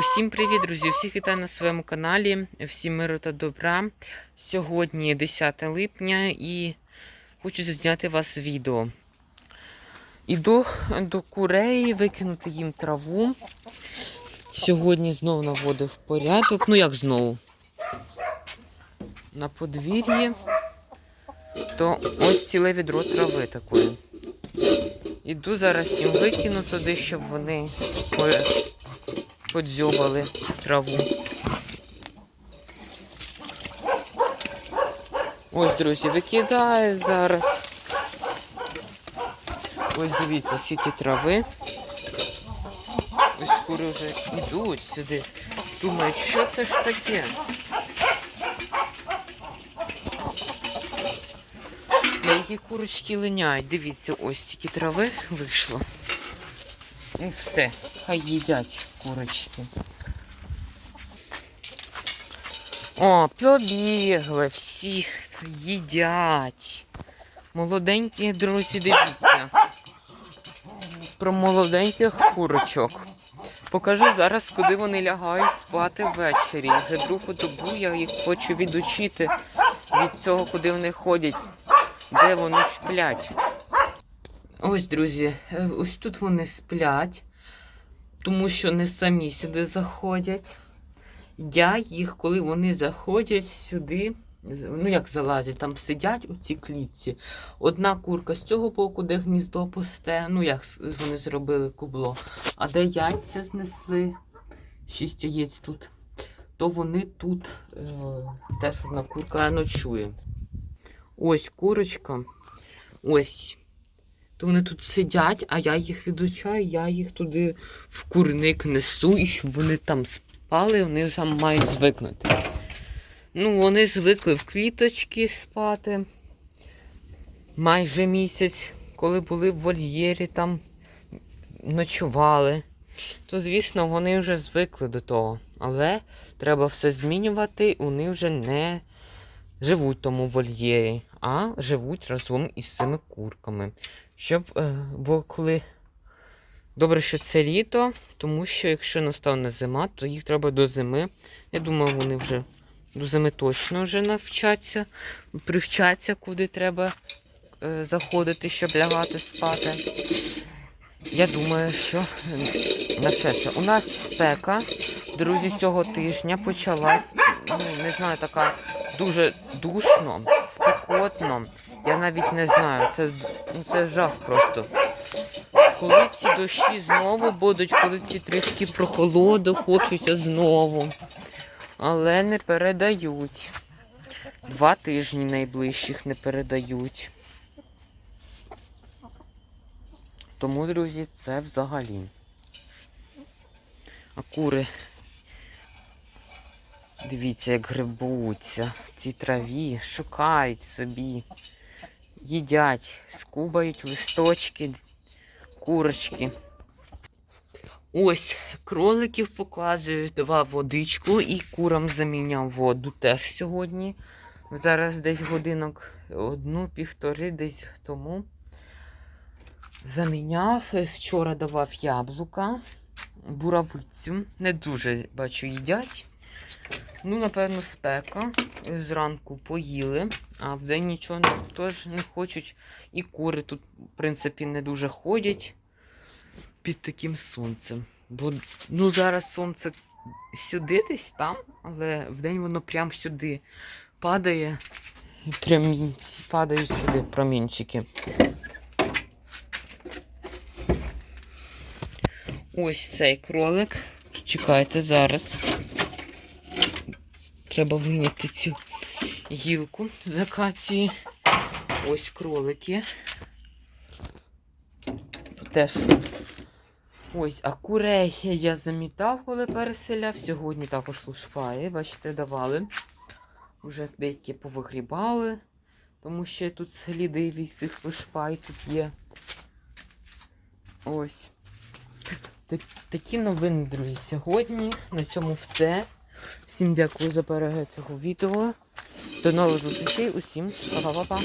Усім привіт, друзі! Всіх вітаю на своєму каналі. Всім миру та добра. Сьогодні 10 липня і хочу зняти вас відео. Іду до курей викинути їм траву. Сьогодні знову наводив порядок. Ну як знову? На подвір'ї. То ось ціле відро трави такої. Іду зараз їм викину туди, щоб вони подзьобали траву. Ось, друзі, викидаю зараз. Ось дивіться, скільки трави. Ось кури вже йдуть сюди. Думають, що це ж таке? Які курочки линяють. Дивіться, ось стільки трави вийшло. І все, хай їдять курочки. О, побігли, всі їдять. Молоденькі, друзі, дивіться. Про молоденьких курочок. Покажу зараз, куди вони лягають спати ввечері. Вже другу добу я їх хочу відучити від цього, куди вони ходять, де вони сплять. Ось, друзі, е, ось тут вони сплять, тому що не самі сюди заходять. Я їх, коли вони заходять сюди, ну як залазять, там сидять у цій клітці. Одна курка з цього боку, де гніздо пусте, ну як вони зробили кубло, а де яйця знесли, шість яєць тут, то вони тут е, теж одна курка ночує. Ось курочка. Ось то вони тут сидять, а я їх відучаю, я їх туди в курник несу, і щоб вони там спали, вони там мають звикнути. Ну, вони звикли в квіточки спати майже місяць, коли були в вольєрі, там ночували. То, звісно, вони вже звикли до того. Але треба все змінювати, вони вже не живуть в тому вольєрі, а живуть разом із цими курками. Щоб, е, бо коли добре, що це літо, тому що якщо настане зима, то їх треба до зими. Я думаю, вони вже до зими точно вже навчаться, привчаться, куди треба е, заходити, щоб лягати спати. Я думаю, що е, навчаться. У нас спека, друзі, цього тижня почалась, ну, не знаю, така дуже душно, спекотно. Я навіть не знаю, це, ну, це жах просто. Коли ці дощі знову будуть, коли ці трішки прохолоду хочуться знову. Але не передають. Два тижні найближчих не передають. Тому, друзі, це взагалі. А кури. Дивіться, як грибуться в цій траві, шукають собі, їдять, скубають листочки, курочки. Ось кроликів показую, давав водичку і курам заміняв воду теж сьогодні. Зараз десь годинок одну-півтори десь тому. Заміняв. Вчора давав яблука, буравицю. Не дуже бачу їдять. Ну, напевно, спека. Зранку поїли, а вдень нічого теж не хочуть. І кури тут, в принципі, не дуже ходять під таким сонцем. Бо ну, зараз сонце сюди десь там, але вдень воно прямо сюди падає. І промінці падають сюди промінчики. Ось цей кролик. Чекайте зараз. Треба виняти цю гілку з акації. Ось кролики. Теж. Ось, а я замітав, коли переселяв. Сьогодні також лушпає. Бачите, давали. Вже деякі повигрібали, тому що тут сліди від цих вишпай тут є. Ось. Такі новини, друзі, сьогодні. На цьому все. Всім дякую за перегляд цього відео. До нових зустрічей. Усім па-па-па-па.